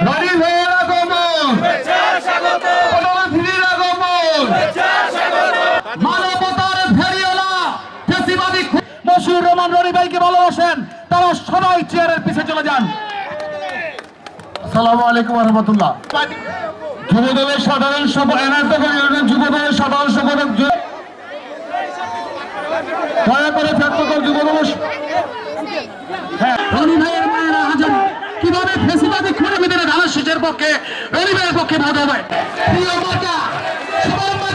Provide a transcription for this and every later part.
রনি ভাইয়ের আগমন। প্রধানমন্ত্রীর আগমন। মানবতার ফেরিওয়ালা ফেসিবাদী খু- রহমান রনি ভাইকে ভালোবাসেন। তারা সবাই চেয়ারের পিছে চলে যান। আসসালামু আলাইকুম রহমতুল্লাহ। যুবদলের সাধারণ সভা করি যুবদলের সাধারণ সম্পাদক দয়া করে ছাত্রদল যুবদল হ্যাঁ রনি ভাইয়ের মায়েরা হাজার কীভাবে ফেসিবাদী খুনে মেদিনে পক্ষে গরিবের পক্ষে ভোট হবে প্রিয় মাতা সবার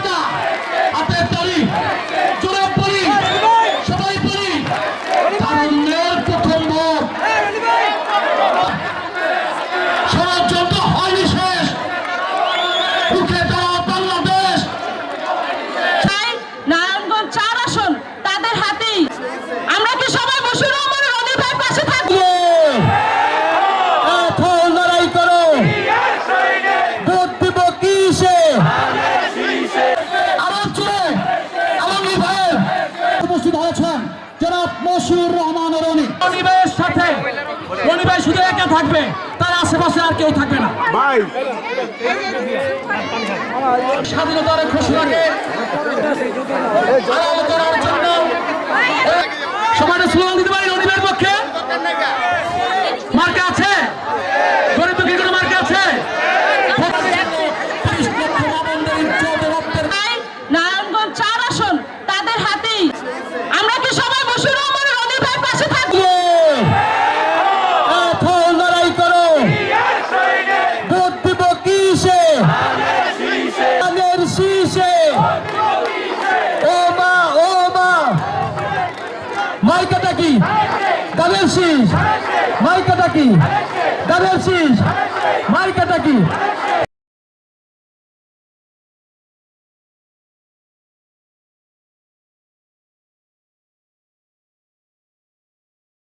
হয়েছেন জনাব মশিউর রহমান রনি ভাইয়ের সাথে পরিবেশ শুধু একা থাকবে তার আশেপাশে আর কেউ থাকবে না। ভাই। স্বাধীনতার ঘোষণাকে মাইকাটা কি ধানের শীষ মাইকাটা কি ধানের শীষ মাইকাটা কি